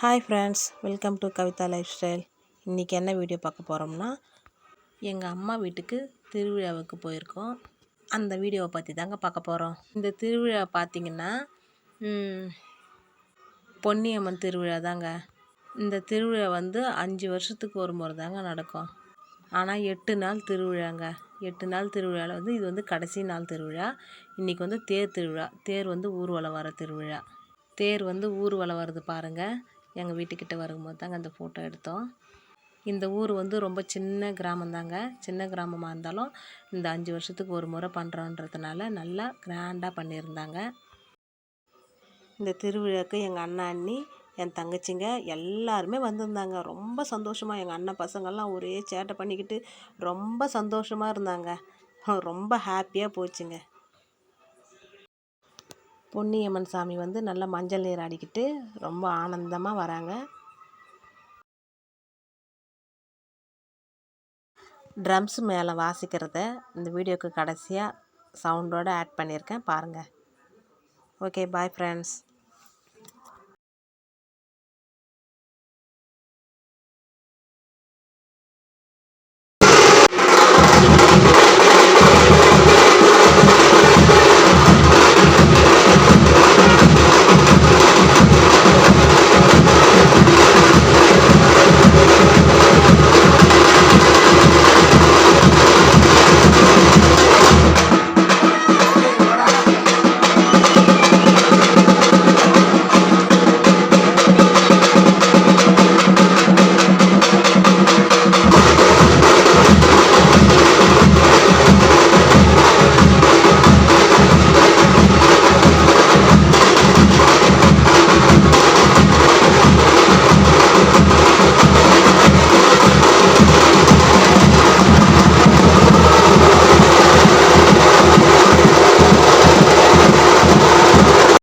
Hi friends welcome to Kavitha lifestyle இன்றைக்கி என்ன video பார்க்க போகிறோம்னா எங்கள் அம்மா வீட்டுக்கு திருவிழாவுக்கு போயிருக்கோம். அந்த வீடியோவை பற்றி தாங்க பார்க்க போகிறோம் இந்த திருவிழா பார்த்திங்கன்னா பொன்னியம்மன் திருவிழா தாங்க. இந்த திருவிழா வந்து அஞ்சு வருஷத்துக்கு ஒரு முறை தாங்க நடக்கும். ஆனால் எட்டு நாள் திருவிழாங்க. எட்டு நாள் திருவிழாவில் வந்து இது வந்து கடைசி நாள் திருவிழா. இன்றைக்கி வந்து தேர் திருவிழா. தேர் வந்து ஊர்வலம் வர திருவிழா. தேர் வந்து ஊர்வலம் வருது பாருங்கள் எங்கள் வீட்டுக்கிட்ட வரும்போது தாங்க அந்த ஃபோட்டோ எடுத்தோம். இந்த ஊர் வந்து ரொம்ப சின்ன கிராமந்தாங்க சின்ன கிராமமாக இருந்தாலும் இந்த அஞ்சு வருஷத்துக்கு ஒரு முறை பண்ணுறோன்றதுனால நல்லா கிராண்டாக பண்ணியிருந்தாங்க. இந்த திருவிழாக்கு எங்கள் அண்ணா அண்ணி என் தங்கச்சிங்க எல்லாருமே வந்திருந்தாங்க. ரொம்ப சந்தோஷமாக எங்கள் அண்ணன் பசங்கள்லாம் ஒரே சேட்டை பண்ணிக்கிட்டு ரொம்ப சந்தோஷமாக இருந்தாங்க. ரொம்ப ஹாப்பியாக போச்சுங்க. பொன்னியம்மன் சாமி வந்து நல்லா மஞ்சள் நீர் ஆடிக்கிட்டு ரொம்ப ஆனந்தமாக வராங்க. ட்ரம்ஸ் மேலே வாசிக்கிறத இந்த வீடியோக்கு கடைசியாக சவுண்டோடு ஆட் பண்ணியிருக்கேன். பாருங்கள் ஓகே பாய் ஃப்ரெண்ட்ஸ்